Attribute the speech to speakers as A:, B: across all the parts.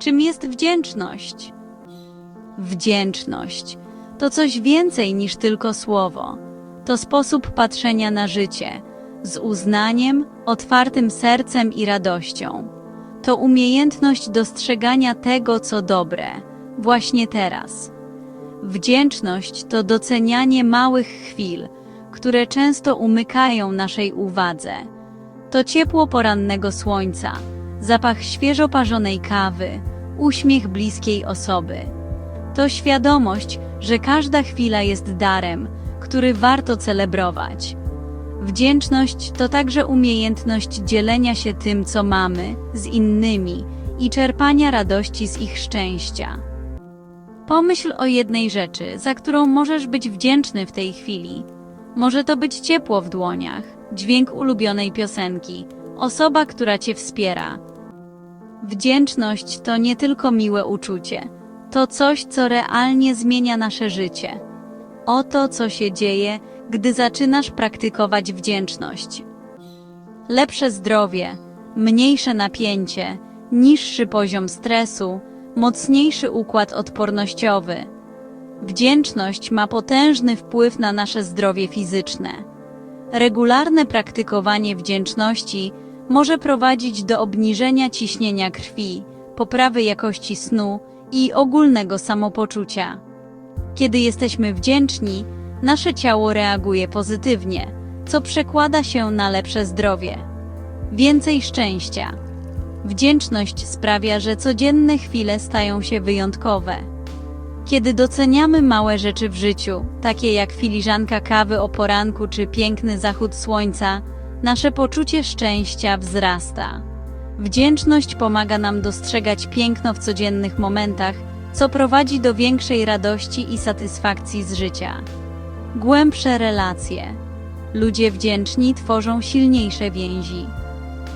A: Czym jest wdzięczność? Wdzięczność to coś więcej niż tylko słowo. To sposób patrzenia na życie z uznaniem, otwartym sercem i radością. To umiejętność dostrzegania tego, co dobre, właśnie teraz. Wdzięczność to docenianie małych chwil, które często umykają naszej uwadze. To ciepło porannego słońca, zapach świeżo parzonej kawy, uśmiech bliskiej osoby. To świadomość, że każda chwila jest darem, który warto celebrować. Wdzięczność to także umiejętność dzielenia się tym, co mamy, z innymi i czerpania radości z ich szczęścia. Pomyśl o jednej rzeczy, za którą możesz być wdzięczny w tej chwili. Może to być ciepło w dłoniach, dźwięk ulubionej piosenki, osoba, która cię wspiera. Wdzięczność to nie tylko miłe uczucie, to coś, co realnie zmienia nasze życie. Oto, co się dzieje, gdy zaczynasz praktykować wdzięczność. Lepsze zdrowie, mniejsze napięcie, niższy poziom stresu, mocniejszy układ odpornościowy. Wdzięczność ma potężny wpływ na nasze zdrowie fizyczne. Regularne praktykowanie wdzięczności może prowadzić do obniżenia ciśnienia krwi, poprawy jakości snu i ogólnego samopoczucia. Kiedy jesteśmy wdzięczni, nasze ciało reaguje pozytywnie, co przekłada się na lepsze zdrowie. Więcej szczęścia. Wdzięczność sprawia, że codzienne chwile stają się wyjątkowe. Kiedy doceniamy małe rzeczy w życiu, takie jak filiżanka kawy o poranku czy piękny zachód słońca, nasze poczucie szczęścia wzrasta. Wdzięczność pomaga nam dostrzegać piękno w codziennych momentach, co prowadzi do większej radości i satysfakcji z życia. Głębsze relacje. Ludzie wdzięczni tworzą silniejsze więzi.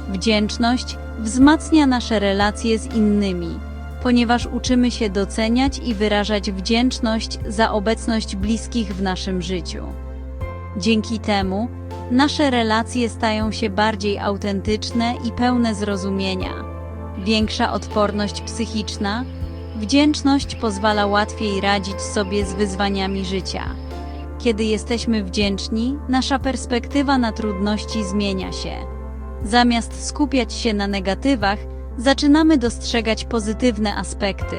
A: Wdzięczność wzmacnia nasze relacje z innymi, ponieważ uczymy się doceniać i wyrażać wdzięczność za obecność bliskich w naszym życiu. Dzięki temu nasze relacje stają się bardziej autentyczne i pełne zrozumienia. Większa odporność psychiczna, wdzięczność pozwala łatwiej radzić sobie z wyzwaniami życia. Kiedy jesteśmy wdzięczni, nasza perspektywa na trudności zmienia się. Zamiast skupiać się na negatywach, zaczynamy dostrzegać pozytywne aspekty,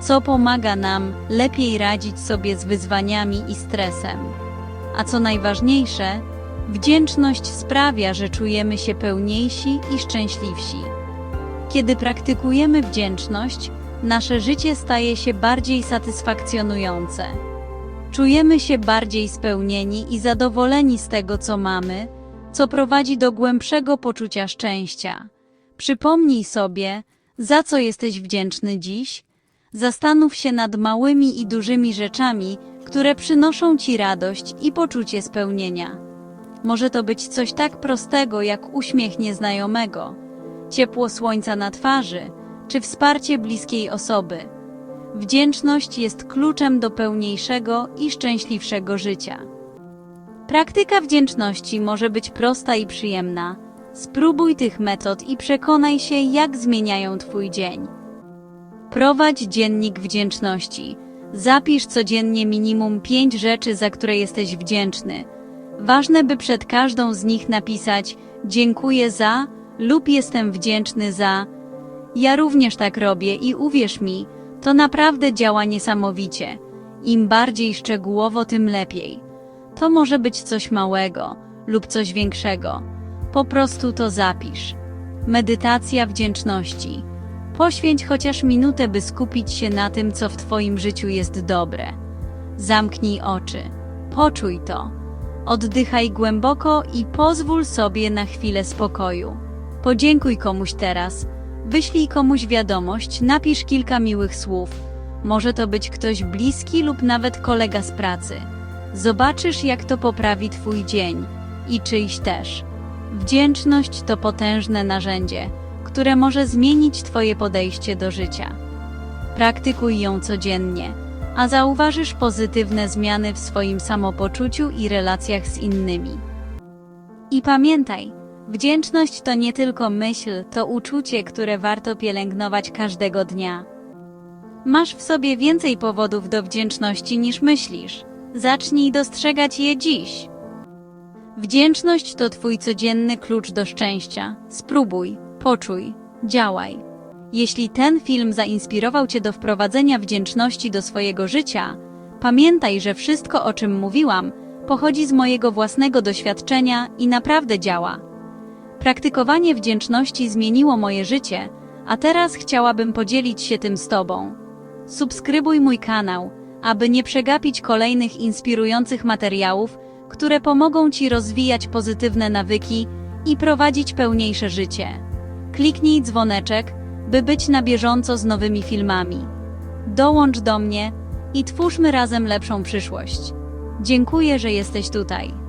A: co pomaga nam lepiej radzić sobie z wyzwaniami i stresem. A co najważniejsze, wdzięczność sprawia, że czujemy się pełniejsi i szczęśliwsi. Kiedy praktykujemy wdzięczność, nasze życie staje się bardziej satysfakcjonujące. Czujemy się bardziej spełnieni i zadowoleni z tego, co mamy, co prowadzi do głębszego poczucia szczęścia. Przypomnij sobie, za co jesteś wdzięczny dziś. Zastanów się nad małymi i dużymi rzeczami, które przynoszą ci radość i poczucie spełnienia. Może to być coś tak prostego jak uśmiech nieznajomego, ciepło słońca na twarzy, czy wsparcie bliskiej osoby. Wdzięczność jest kluczem do pełniejszego i szczęśliwszego życia. Praktyka wdzięczności może być prosta i przyjemna. Spróbuj tych metod i przekonaj się, jak zmieniają Twój dzień. Prowadź dziennik wdzięczności. Zapisz codziennie minimum 5 rzeczy, za które jesteś wdzięczny. Ważne, by przed każdą z nich napisać dziękuję za lub jestem wdzięczny za. Ja również tak robię i uwierz mi, to naprawdę działa niesamowicie. Im bardziej szczegółowo, tym lepiej. To może być coś małego lub coś większego. Po prostu to zapisz. Medytacja wdzięczności. Poświęć chociaż minutę, by skupić się na tym, co w Twoim życiu jest dobre. Zamknij oczy. Poczuj to. Oddychaj głęboko i pozwól sobie na chwilę spokoju. Podziękuj komuś teraz. Wyślij komuś wiadomość, napisz kilka miłych słów. Może to być ktoś bliski lub nawet kolega z pracy. Zobaczysz, jak to poprawi Twój dzień i czyjś też. Wdzięczność to potężne narzędzie, które może zmienić Twoje podejście do życia. Praktykuj ją codziennie, a zauważysz pozytywne zmiany w swoim samopoczuciu i relacjach z innymi. I pamiętaj, Wdzięczność to nie tylko myśl, to uczucie, które warto pielęgnować każdego dnia. Masz w sobie więcej powodów do wdzięczności niż myślisz. Zacznij dostrzegać je dziś. Wdzięczność to Twój codzienny klucz do szczęścia. Spróbuj, poczuj, działaj. Jeśli ten film zainspirował Cię do wprowadzenia wdzięczności do swojego życia, pamiętaj, że wszystko, o czym mówiłam, pochodzi z mojego własnego doświadczenia i naprawdę działa. Praktykowanie wdzięczności zmieniło moje życie, a teraz chciałabym podzielić się tym z Tobą. Subskrybuj mój kanał, aby nie przegapić kolejnych inspirujących materiałów, które pomogą Ci rozwijać pozytywne nawyki i prowadzić pełniejsze życie. Kliknij dzwoneczek, by być na bieżąco z nowymi filmami. Dołącz do mnie i twórzmy razem lepszą przyszłość. Dziękuję, że jesteś tutaj.